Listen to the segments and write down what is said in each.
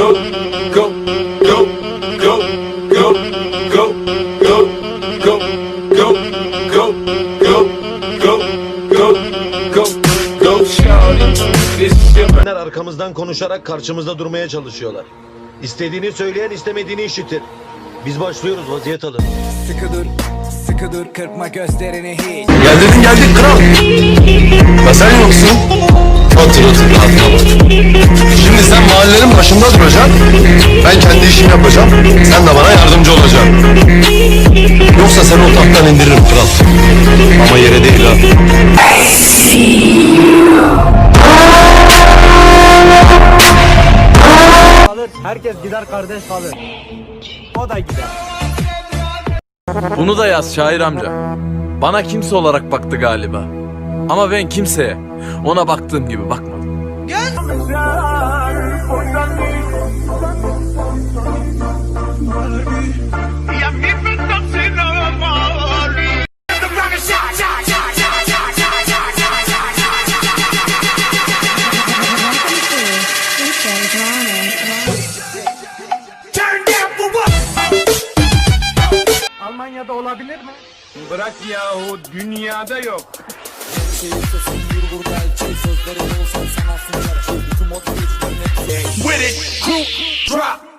go, go, go, go, go, go, go, go, go, go, go, go, go, go, go, Onlar arkamızdan konuşarak karşımızda durmaya çalışıyorlar. İstediğini söyleyen istemediğini işitir. Biz başlıyoruz vaziyet alın. Sıkı dur, sıkı dur kırpma gözlerini hiç Gel dedin geldik kral. İşimi yapacağım. Sen de bana yardımcı olacaksın. Yoksa seni o tahttan indiririm kral. Ama yere değil ha. kalır. Herkes gider kardeş kalır. O da gider. Bunu da yaz şair amca. Bana kimse olarak baktı galiba. Ama ben kimseye ona baktığım gibi bakmadım. Almanya'da olabilir mi? Bırak yahu dünyada yok. With it, group drop.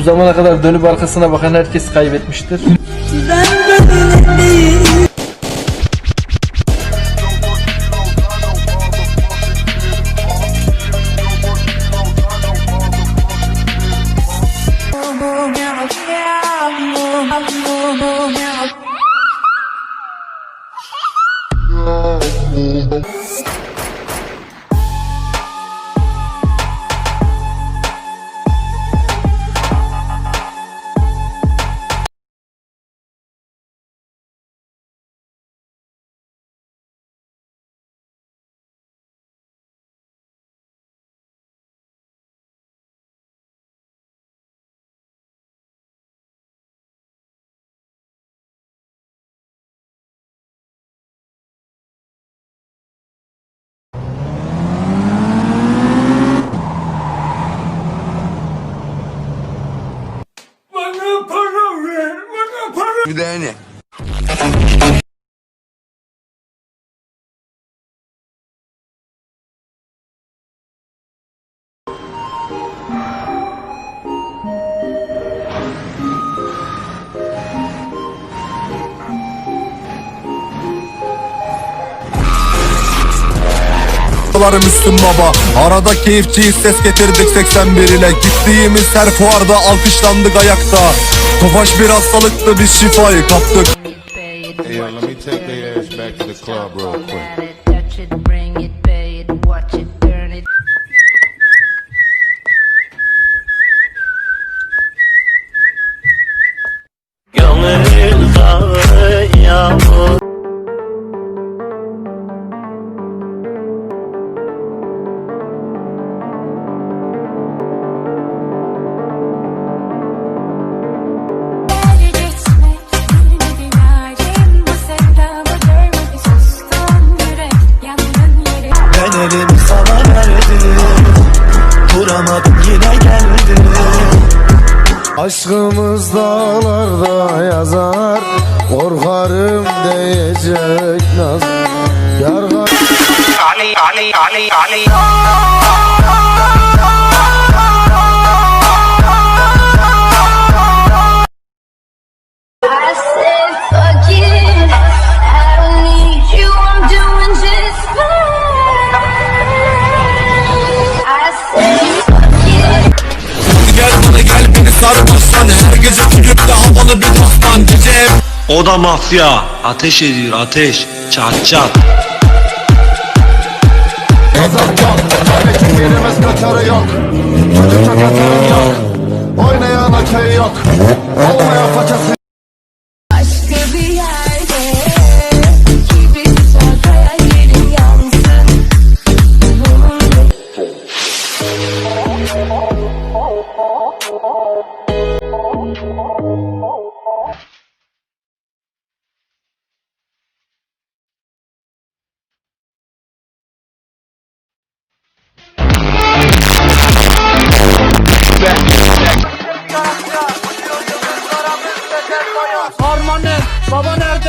Bu zamana kadar dönüp arkasına bakan herkes kaybetmiştir. Müslüm Baba. Arada keyifçiyiz ses getirdik 81 ile Gittiğimiz her fuarda alkışlandık ayakta. Tofaş bir hastalıktı biz şifayı kaptık. Hey, let me take their ass back to the club real quick. Aşkımız dağlarda yazar Korkarım diyecek naz Yar Ali Ali Ali Ali O da mafya. Ateş ediyor ateş. Çat çat. Yok Oynayan yok Olmayan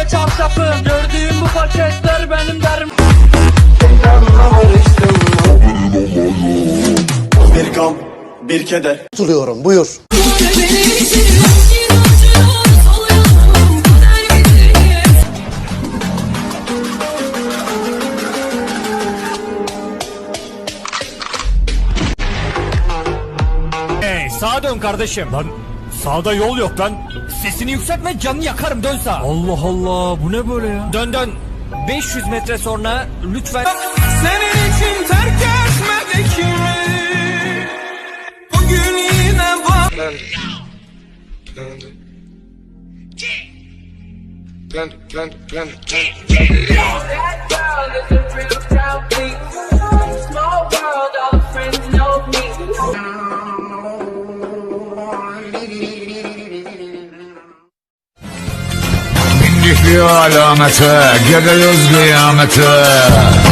baba nerede çarşafım Gördüğüm bu paketler benim derim Bir gam, bir keder. Hey sağa dön kardeşim. Lan sağda yol yok lan Sesini yükseltme canını yakarım. Dön sağa. Allah Allah. Bu ne böyle ya? Dön dön. 500 metre sonra lütfen. Senin için terk etmedik mi? Bugün yine var.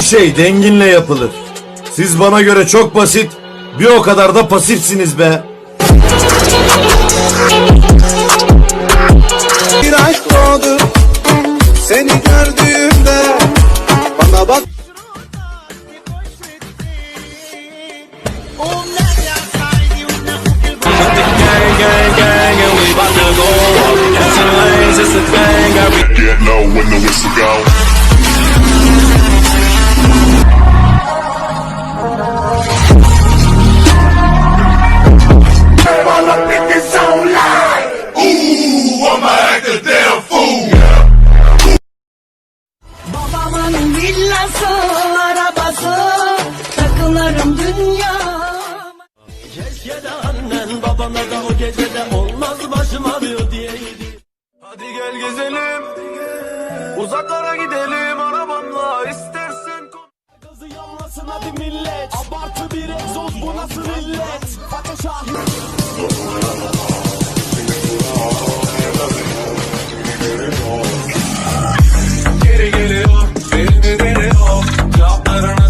Şey denginle yapılır. Siz bana göre çok basit, bir o kadar da pasifsiniz be. Bir aşk doğdu. Seni gördüğümde bana bak. Get low when the whistle go. Babamın villası, arabası, takılarım dünya. Hadi gel gezelim. Uzaklara gidelim arabamla istersen. Gazı yanmasın hadi millet. Abartı bir egzoz bu nasıl illet? Fatih Şahin. Geri geliyor, beni veriyor. Cevaplarını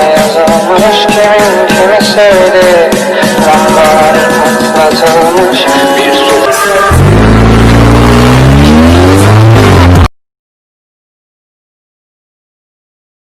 Yazılmış kimin kimi sevdi I'm not a toes